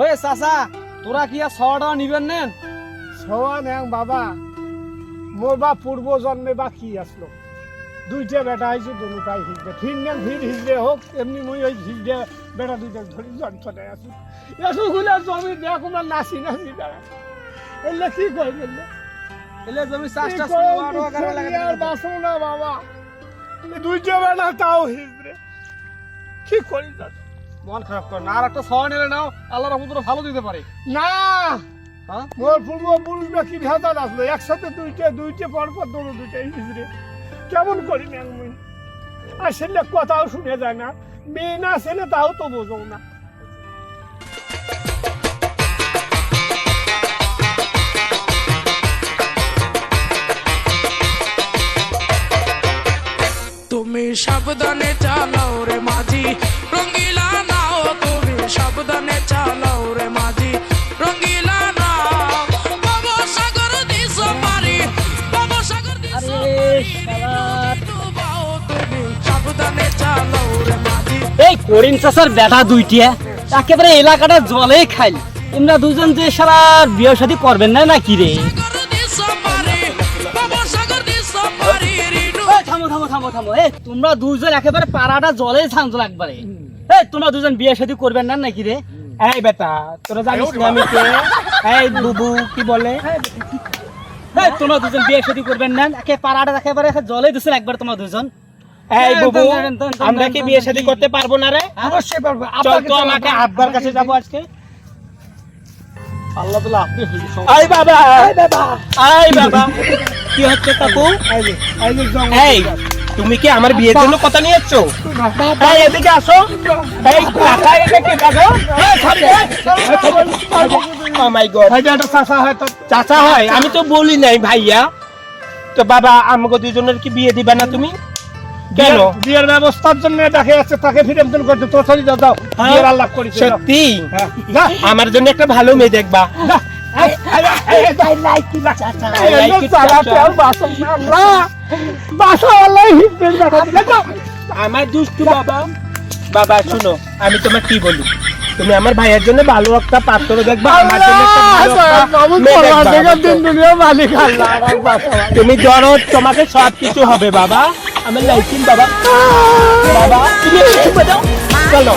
ওই চাচা তোরা কি আর ছয় টাকা নিবেন নেন সওয়া নেং বাবা। মোর বা পূর্ব জন্মে বা কি আসলো দুইটা বেটা হয়েছে দুটাই হিজড়ে ফির নেন ফির হিজড়ে হোক এমনি মুই ওই হিজড়ে বেটা দুইটা ধরি যন্ত্রণায় আছি। এতগুলো জমি দেখ আমার নাচি নাচি দাঁড়া এলে কি কই গেলে এলে জমি চাষটা আর বাঁচবো না বাবা। দুইটা বেটা তাও হিজড়ে কি করি দাদা মন খারাপ কর না। আর একটা ছয় নিলে নাও আল্লাহ রহমতুল্লাহ ভালো দিতে পারে। না! মোর পূর্ব পুরুষরা কি ভেজাল আসলো। একসাথে দুইটা দুইটা পর পর দৌড়ো দুইটা কেমন করি আসলে কথাও শুনে যায় না। মেয়ে না ছেলে তাও তো বোঝো না। তুমি সাবধানে চালাও রে মাঝি। রঙ্গিলা এই করিম চাষার বেটা দুইটিয়া, একেবারে এলাকাটা জলে খাইল। তোমরা দুজন যে শাদী করবেন না নাকি রে? থামো থামো থামো থামো। এই, তোমরা দুজন একেবারে পাড়াটা জলে এই, তোমরা দুজন করবেন না নাকি রে? এই বেটা, তোরা জানিস না আমি কে? এই বুবু, কি বলে? তোমরা দুজন বিয়ে শাদী করবেন না, একে পাড়াটা একেবারে জলে দিছেন একবার তোমরা দুজন। এই বুবু আমরা কি বিয়ে শাদী করতে পারব না রে? অবশ্যই পারব। চল তো আমাকে আব্বার কাছে যাব আজকে। আল্লাহ তালা আপনি এই বাবা। এই বাবা। এই বাবা। কি হচ্ছে কাকু? এই তুমি কি আমার বিয়ের জন্য কথা নিয়ে এসছো এই এদিকে আসো। এই কাকা? এটা কাকু ও মাই গড চাষা হয় তো। চাচা হয়? আমি তো বলি নাই ভাইয়া। তো বাবা আমাকে দুজনের কি বিয়ে দিবা না তুমি? কেন বিয়ের ব্যবস্থার জন্য দেখে যাচ্ছে তাকে করতে তোর দাও হ্যাঁ? বিয়ের আল্লাহ দাও। সত্যি হ্যাঁ, আমার জন্য একটা ভালো মেয়ে দেখবা। আমার দুষ্টু বাবা বাবা শুনো আমি তোমার কি বলি তুমি আমার ভাইয়ের জন্য ভালো একটা পাত্র দেখবা আমার জন্য। তুমি ধরো তোমাকে সব কিছু হবে বাবা আমার লাইকিন বাবা বাবা তুমি কিছু চুপ চলো